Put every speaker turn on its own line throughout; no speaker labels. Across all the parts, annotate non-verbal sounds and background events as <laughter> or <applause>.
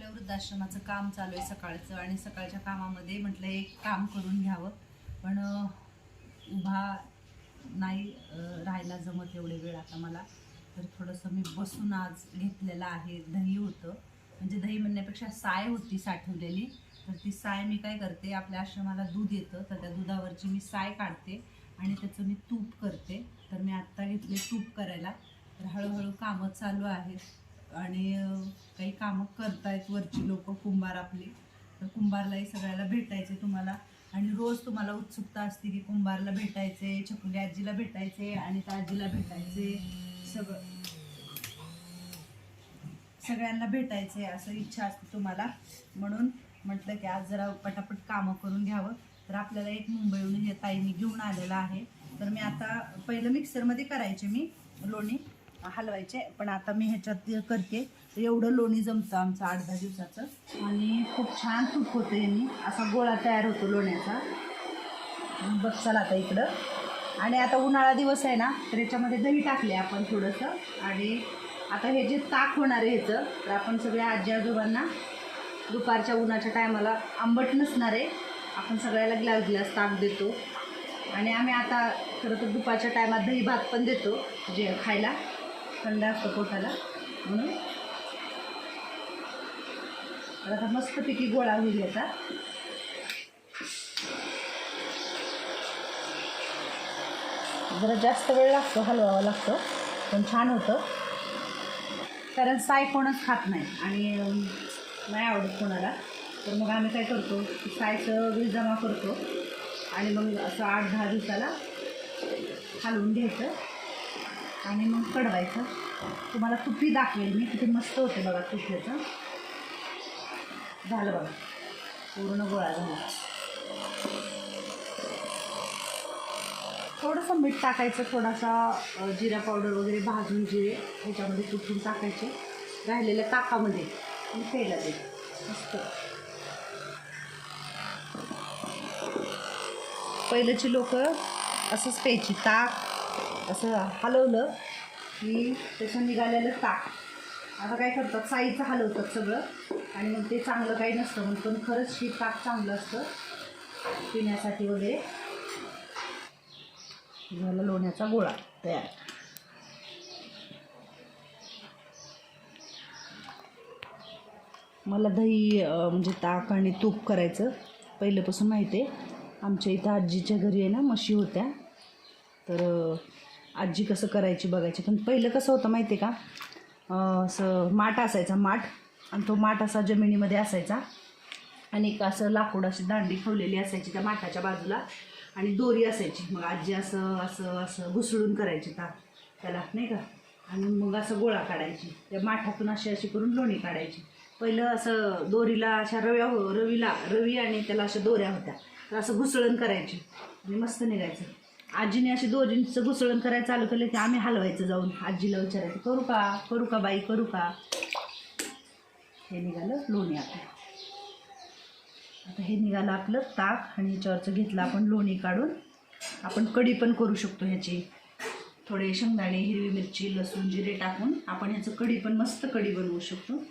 आपल्या वृद्धाश्रमाचं काम चालू आहे सकाळचं आणि सकाळच्या कामामध्ये म्हटलं एक काम करून घ्यावं. पण उभा नाही राहायला जमत एवढे वेळ आता मला. तर थोडंसं मी बसून आज घेतलेलं आहे दही होतं. म्हणजे दही म्हणण्यापेक्षा साय होती साठवलेली. तर ती साय मी काय करते आपल्या आश्रमाला दूध येतं तर त्या दुधावरची मी साय काढते आणि त्याचं मी तूप करते. तर मी आत्ता घेतले तूप करायला. तर हळूहळू कामं चालू आहेत. आणि काही कामं करतायत वरची लोक कुंभार आपली. तर कुंभारलाही सगळ्याला भेटायचे तुम्हाला. आणि रोज तुम्हाला उत्सुकता असते की कुंभारला भेटायचे छकुली आजीला भेटायचे आणि त्या आजीला भेटायचे सगळं. सगळ्यांना भेटायचे असं इच्छा असते तुम्हाला. म्हणून म्हटलं की आज जरा पटापट कामं करून घ्यावं. तर आपल्याला एक मुंबईहून हे ताईने घेऊन आलेलं आहे. तर मी आता पहिलं मिक्सरमध्ये करायचे मी लोणी. हलवायचे पण आता मी ह्याच्यात करते. एवढं लोणी जमतं आमचं आठ दहा दिवसाचं. आणि खूप छान तूप होतं यांनी. असा गोळा तयार होतो लोण्याचा. बघ आता इकडं. आणि आता उन्हाळा दिवस आहे ना तर याच्यामध्ये दही टाकले आपण थोडंसं. आणि आता हे जे ताक होणार आहे ह्याचं तर आपण सगळ्या आजी आजोबांना दुपारच्या उन्हाच्या टायमाला आंबट नसणार आहे. आपण सगळ्याला ग्लास ग्लास ताक देतो. आणि आम्ही आता खरं तर दुपारच्या टायमात दही भात पण देतो जे खायला. थंड असतं पोटाला. म्हणून आता मस्तपैकी गोळा होईल याचा. जरा जास्त वेळ लागतो हलवावा लागतो पण छान होतं. कारण साय कोणच खात नाही आणि नाही आवडत कोणाला. तर मग आम्ही काय करतो सायचं वीज जमा करतो आणि मग असं आठ दहा दिवसाला हलवून घ्यायचं. आणि मग कडवायचं तुम्हाला तुपी दाखवेल मी किती मस्त होते बघा तूप झालं बघा. पूर्ण गोळा झाला. थोडंसं मीठ टाकायचं थोडासा जिरा पावडर वगैरे भाजून जिरे ह्याच्यामध्ये तुटून टाकायचे. राहिलेल्या ताकामध्ये आणि प्यायला ते मस्त. पहिलेची लोक असंच प्यायची. ताक असं हलवलं की त्याचं निघालेलं ताक. आता काय करतात साईचं हलवतात सगळं. आणि मग ते चांगलं काही नसतं मग पण खरंच हे ताक चांगलं असतं पिण्यासाठी वगैरे. झाला लोण्याचा गोळा तयार. मला दही म्हणजे ताक आणि तूप करायचं पहिल्यापासून माहिती आहे. आमच्या इथं आजीच्या घरी आहे ना म्हशी होत्या. तर आजी कसं करायची बघायची. पण पहिलं कसं होतं माहिती आहे का असं माठ असायचा माठ. आणि तो माठ असा जमिनीमध्ये असायचा. आणि एक असं लाकूड अशी दांडी ठेवलेली असायची त्या माठाच्या बाजूला. आणि दोरी असायची. मग आजी असं असं असं घुसळून करायची ता त्याला नाही का? आणि मग असं गोळा काढायची. त्या माठातून अशी अशी करून लोणी काढायची. पहिलं असं दोरीला अशा रव्या हो रवीला रवी आणि त्याला अशा दोऱ्या होत्या. तर असं घुसळण करायची. आणि मस्त निघायचं. आजीने अशी दोरींचं घुसळण करायला चालू केलं की आम्ही हलवायचं जाऊन. आजीला विचारायचं करू का? करू का बाई? करू का? हे निघालं लोणी आपलं. आता हे निघालं आपलं ताक आणि ह्याच्यावरचं घेतलं आपण लोणी काढून. आपण कढी पण करू शकतो ह्याची. थोडे शेंगदाणे हिरवी मिरची लसूण जिरे टाकून आपण ह्याचं कढी पण मस्त कढी बनवू शकतो.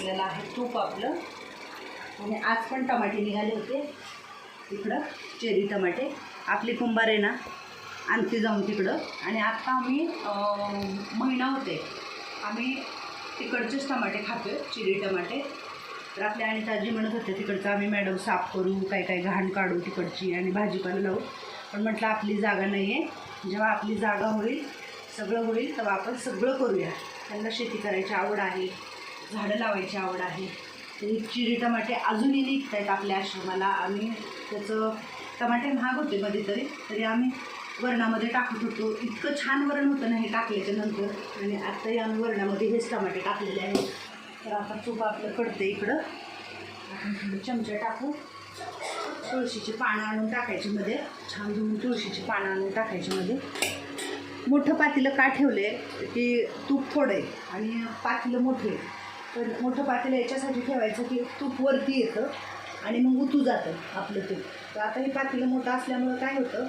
ठेवलेलं आहे तूप आपलं. आणि आज पण टमाटे निघाले होते. इकडं चेरी टमाटे. आपली कुंभार आहे ना आणते जाऊन तिकडं. आणि आत्ता आम्ही महिना होते आम्ही तिकडचेच टमाटे खातो चिरी टमाटे. तर आपल्या आणि ताजी म्हणत होते तिकडचं आम्ही मॅडम साफ करू काय काय घाण काढू तिकडची आणि भाजीपाला लावू. पण म्हटलं आपली जागा नाही आहे जेव्हा आपली जागा होईल सगळं होईल तेव्हा आपण सगळं करूया. त्यांना शेती करायची आवड आहे. झाडं लावायची आवड आहे. तरी चिरी टमाटे अजूनही निघत आहेत आपल्या आश्रमाला. आम्ही त्याचं टमाटे महाग होते मध्ये तरी तरी आम्ही वरणामध्ये टाकत होतो. इतकं छान वरण होतं ना हे टाकल्याच्या नंतर. आणि आत्ताही आम्ही वरणामध्ये हेच टमाटे टाकलेले आहेत. तर आता तूप आपलं कडते इकडं. आपण चमचा टाकू. तुळशीची पानं आणून टाकायची मध्ये. छान धुवून तुळशीची पानं आणून टाकायची मध्ये. मोठं पातीलं का ठेवलं आहे की तूप थोडं आहे. आणि पातीलं मोठं आहे. तर मोठं पातेलं याच्यासाठी ठेवायचं की तूप वरती येतं आणि मग उतू जातं आपलं तूप. तर आता हे पातेलं मोठं असल्यामुळं काय होतं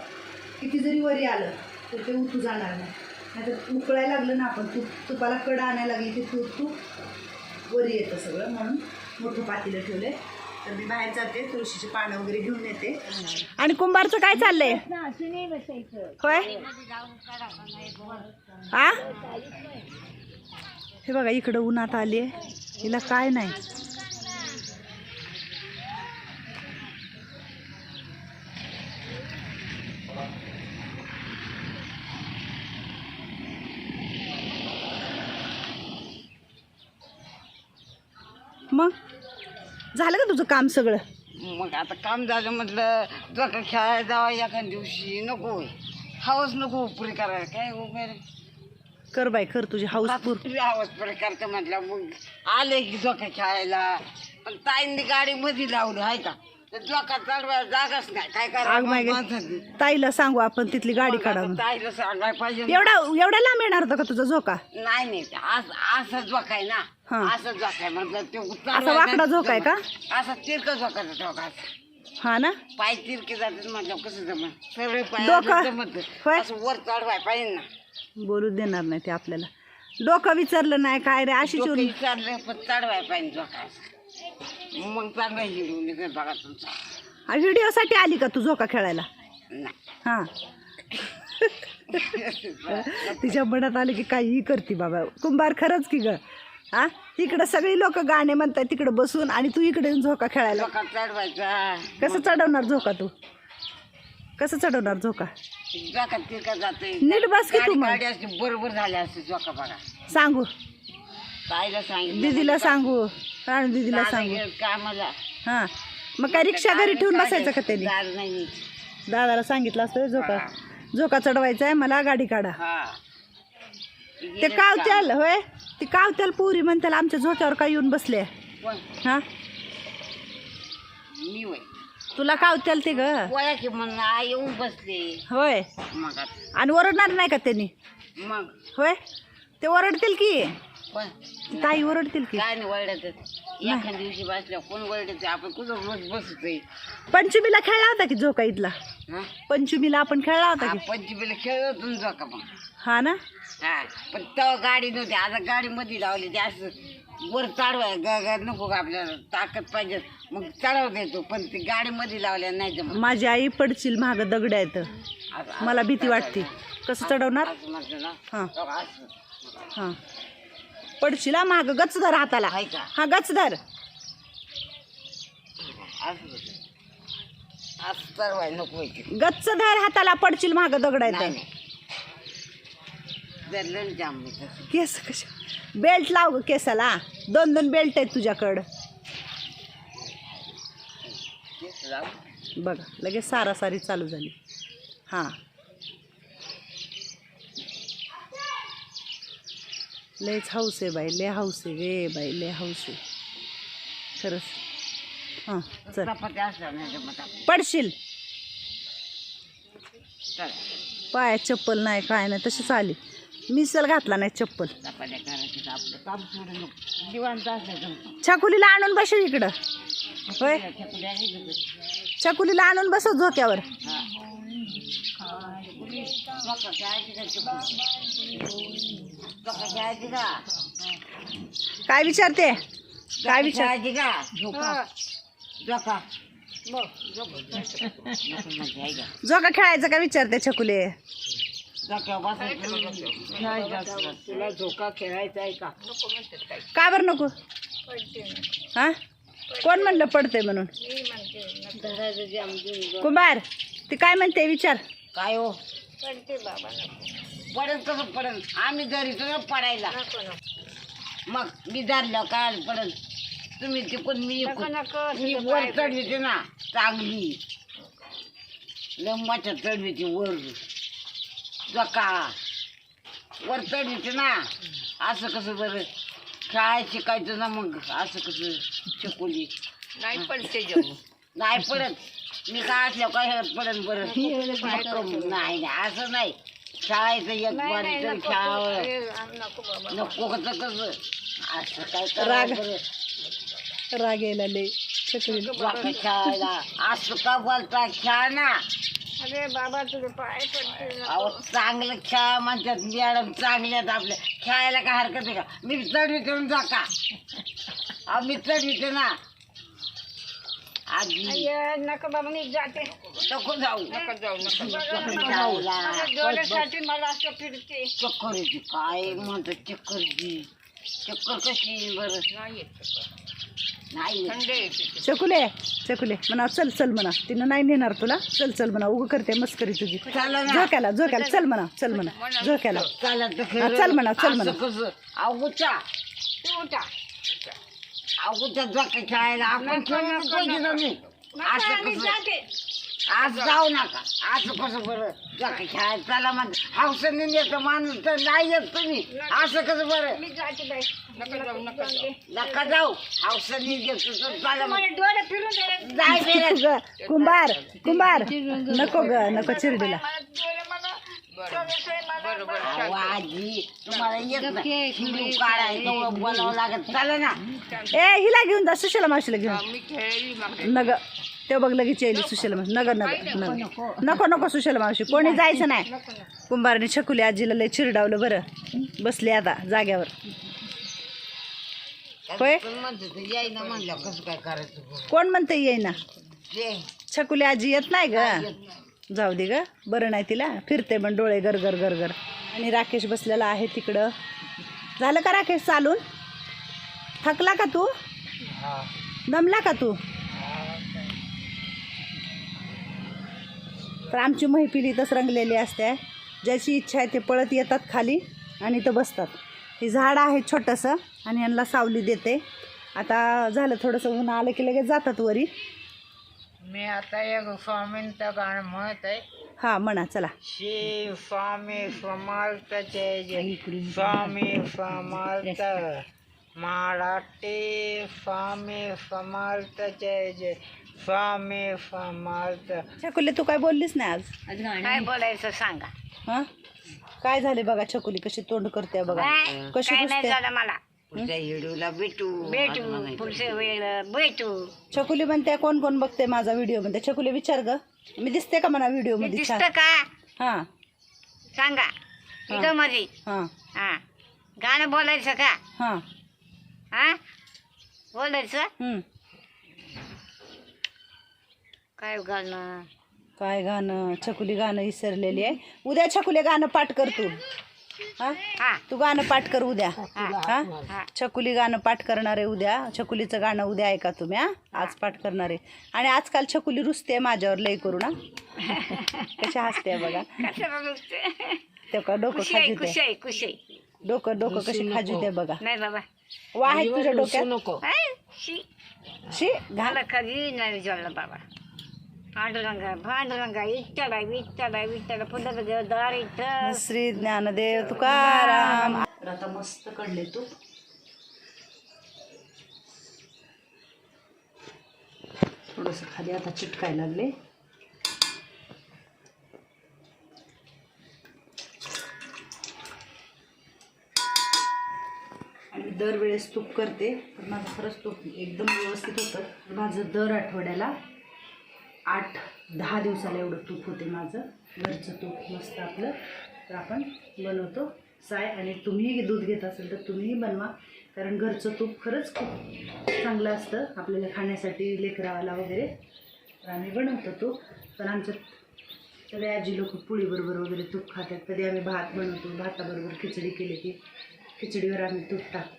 किती जरी वरी आलं तर ते उतू जाणार नाही. नाहीतर उकळायला लागलं ना आपण तूप तुपाला कडा आणायला लागली की तूप तूप वरी येतं सगळं. म्हणून मोठं पातेलं ठेवलंय. तर मी बाहेर जाते तुळशीची पानं वगैरे घेऊन येते. आणि कुंभारचं काय चाललंय? होय? आ? हे बघा इकडं उन्हात आली आहे. हिला काय नाही. मग? झालं का तुझं काम सगळं?
मग आता काम झालं म्हटलं तुला खेळायला जावा एखाद्या दिवशी. नको हवस नको उपरी करायला. काय उमेर
कर बाय कर तुझी हाऊस पूर
हवस पुरी करते म्हटलं मग आले की जोका खेळायला पण ताईंनी गाडी मध्ये लावली आहे का तर चढवायला जागाच नाही काय
आग.
करायला
ताईला सांगू आपण तिथली गाडी काढा म्हणून.
ताईला सांगायला पाहिजे ना.
एवढा एवढा लांब येणार होता का तुझा झोका
नाही नाही असं असं जोका आहे
हा.
ना असं जोका आहे म्हटलं ते
असा वाकडा झोका आहे का?
असा तिरक जोका
हा ना
पाय तिरके जातात म्हटलं कसं जमत सगळे पाय
डोकं?
जमत
होय.
असं वर चढवाय पाहिजे ना
बोलू देणार नाही ते आपल्याला. डोकं विचारलं नाही काय रे अशी चोरी
विचारलं पण चढवाय पाहिजे जोका मग चांगला हिडून निघत बघा तुमचा.
व्हिडिओसाठी आली का तू झोका खेळायला? हा. तिच्या मनात आले की काहीही करते बाबा. कुंभार खरंच की ग. हा इकडं सगळी लोक गाणे म्हणतात तिकडं बसून आणि तू इकडे येऊन झोका खेळायला.
चढवायचा.
कसं चढवणार झोका तू? कसं चढवणार झोका?
जोका तिरका जाते.
नीट बस की तू मग.
गाडी असते बरोबर झाली असते जोका बघा.
सांगू.
सांगितलं
दीदीला सांगू. राणू दीदीला
दादा
सांगू.
कामाला.
हा. मग काय रिक्षा घरी ठेवून बसायचं का त्यांनी?
नाही
दादाला सांगितलं असतं झोका. झोका चढवायचा आहे मला गाडी काढा.
हा.
ते कावत्याल होय? ते कावत्याल पुरी म्हणत्याल आमच्या झोक्यावर काय येऊन बसले?
कोण?
हा?
मी वय
तुला कावत्याल ते ग?
पोळ्या की म्हणून आई येऊन बसले.
होय.
मग आता-
आणि ओरडणार नाही का त्यांनी?
मग.
होय? ते ओरडतील की?
पण
ताई ओरडतील की?
काय नाही एखाद्या दिवशी बसल्या कोण वळडत आपण कुठं रोज बसतोय?
पंचमीला खेळला होता की झोका इथला?
हा?
पंचमीला आपण खेळला होता की?
पंचमीला खेळत होतो ना का पण.
हा ना?
हा पण तेव्हा गाडी नव्हती. आता गाडी मध्ये लावली. ते असं वर चढवाय ग ग नको का आपल्याला ताकद पाहिजे. मग चढवता येतो पण ती गाडी मध्ये लावल्या नाही जमत.
माझी आई पडशील महाग दगड आहेत.
असं-
मला भीती वाटते. कसं चढवणार?
असं म्हटलं ना?
हा.
असं
हा. पडशील हा महाग गचधर हाताला.
आहे का?
हा
असं असं चढवाय नको व्हायचे
गच्चधर हाताला पडशील महाग दगड
नाही
आहेत.
नाही धरलं ना जाम मी तसं.
केस कशा? बेल्ट लाव ग केसाला. दोन दोन बेल्ट आहेत तुझ्याकडं. बघा लगेच सारासारी चालू झाली. हां. लयच हौस आहे बाई लय हौस आहे गे बाई लय हौस आहे. खरंच. हां चल. पडशील.
चल
पायात चप्पल नाही काय नाही तशीच आली. मिसल घातला नाही चप्पल
चपात्या करायचं तर आपलं काम सोडून नको दिवाणचं असायचं
छकुलीला आणून बसेल इकडं होय? छकुलीला आणून बसव झोक्यावर
हा. का का
काय विचारते काय
जोका
विचार
खेळायची का झोका जोका नको आहे का?
झोका खेळायचं का विचारते छकुले
जोक्यावर बसायचं खेळायचं असतं. तुला झोका खेळायचा आहे का
का बरं नको? हा? कोण म्हणलं पडते म्हणून. कुंभार ती काय म्हणते विचार?
काय हो? पडेल कसं पडेल. आम्ही घरी तुला पडायला. मग मी धरलं काय पडेल? तुम्ही तिकून मी. मी वर चढली ना चांगली. लंबाच्या चढली होती वर. जका वर होती ना? असं कसं बरं? काय शिकायचं ना मग? असं कसं शिकवली?
नाही पडते
नाही पडत. मी काय असल्या काय पडत बरं? नाही नाही असं नाही. शाळेचं एक शाळा. नको कसं कसं असं काय
राग. राग यायला लय
असं का बोलता? खेळा ना.
अरे बाबा तुझे पाय पडते
अहो चांगलं खेळा म्हणतात मॅडम चांगले आहेत आपले. खेळायला काय हरकत आहे का? मी चढवितो ना जा का? अहो मी चढविते ना. आजी.
अय्या, नका बाबा मी जाते.
नको जाऊ.
नका जाऊ नका
नको जाऊला.
माझ्या डोळ्यासाठी मला असं फिरते.
चक्कर येते काय? म्हणतात चक्कर येते चक्कर कशी येईल बरं?
नाही येत
नाही.
चकुले चकुले. म्हणा चल चल म्हणा. तिनं नाही नेणार तुला. चल चल म्हणा. उगं करते मस्करी तुझी. झोक्याला झोक्याला. चल म्हणा चल म्हणा. झोक्याला.
चला
म्हणा, चल म्हणा.
खेळायला. आपण असं आज जाऊ नका. असं कसं बरं? खेळायला चला मग. हौसने येतं माणूस तर नाही येत तुम्ही. असं कसं बरं?
मी जाते बाई. नका जाऊ नका जाऊ.
नका जाऊ. हौसने येतो तर चला मग.
मला डोळे फिरून दे
जाय बेरे. <laughs>
ग कुंभार कुंभार. नको ग नको चिरडीला.
मला डोळे मला डोळे मला.
अहो, आजी तुम्हाला येत नाही. लागत चला ना.
ए हिला घेऊन जा सुशीला मावशीला घेऊन.
मी खेळली मग
नग ते बघ लगेच येईल सुशीला मावशी. नगर नगर नगर. नको नको सुशीला मावशी. कोणी जायचं नाही. कुंभारने छकुली आजीला लय चिरडावलं बरं. बसले आता जाग्यावर. होय? कोण म्हणते येईना छकुली आजी येत नाही ग? जाऊ दे ग. बरं नाही तिला. फिरते पण डोळे गर गर गर गर. आणि राकेश बसलेला आहे तिकडं. झालं का राकेश चालून? थकला का तू? दमला का तू? तर आमची मैफिल इथंच रंगलेली असते. ज्याची इच्छा आहे ते पळत येतात खाली आणि इथं बसतात. हे झाड आहे छोटंसं आणि यांना सावली देते. आता झालं थोडंसं ऊन आलं की लगेच जातात वरी.
मी आता एक स्वामींचं गाणं म्हणत आहे.
हां म्हणा चला.
शिव स्वामी समर्थ जय जय स्वामी समर्थ मराठी स्वामी समर्थ जय जय. स्वामी समर्थ.
छकुली तू काय बोललीस नाही आज?
काय बोलायचं सांगा.
हां? काय झाले बघा छकुली कशी तोंड करते बघा. कशी
काय नाही
बसते
झालं मला.
पुढच्या व्हिडिओला भेटू.
भेटू पुढच्या वेळेला भेटू.
छकुली म्हणते कोण कोण बघते माझा व्हिडिओ म्हणते छकुली विचार ग. मी दिसते का म्हणा व्हिडिओमध्ये छान
दिसतं का?
हां.
सांगा. इथं मध्ये
हां.
हा. गाणं बोलायचं का?
हां.
हा?
हम्म.
काय गाणं?
काय गाणं? छकुली गाणं विसरलेली आहे. उद्या छकुली गाणं पाठ कर तू. हा? तू गाणं पाठ कर उद्या.
हा.
छकुली गाणं पाठ करणार आहे उद्या. छकुलीचं गाणं उद्या ऐका तुम्ही हा? आज पाठ करणार आहे. आणि आजकाल छकुली रुसते माझ्यावर लय करू ना कशी हसते बघा.
कशाला नुसते
ते का डोकं
आहे
डोकं डोकं कशी खाजूते बघा.
नाही बाबा.
वा आहे तुझ्या डोक्यात.
हाय, शी.
शी घाल.
मला कधी नाही विचारलं बाबा. पांडुरंगा पांडुरंगा पुढं दार इथं.
श्री ज्ञानदेव तुकाराम. आता मस्त कडले तू. थोडस खाली आता चिटकायला लागले. दरवेळेस तूप करते. तर माझं खरंच तूप एकदम व्यवस्थित होतं. माझं दर आठवड्याला आठ दहा दिवसाला एवढं तूप होते माझं. घरचं तूप मस्त आपलं. तर आपण बनवतो. साय आणि तुम्हीही दूध घेत असेल तर तुम्हीही बनवा. कारण घरचं तूप खरंच खूप चांगलं असतं. आपल्याला खाण्यासाठी लेकरावाला वगैरे. तर आम्ही बनवतो तूप. पण आमचं सगळे आजी लोक पोळीबरोबर वगैरे तूप खातात. कधी आम्ही भात बनवतो. भाताबरोबर खिचडी केली की खिचडीवर आम्ही तूप टाकतो.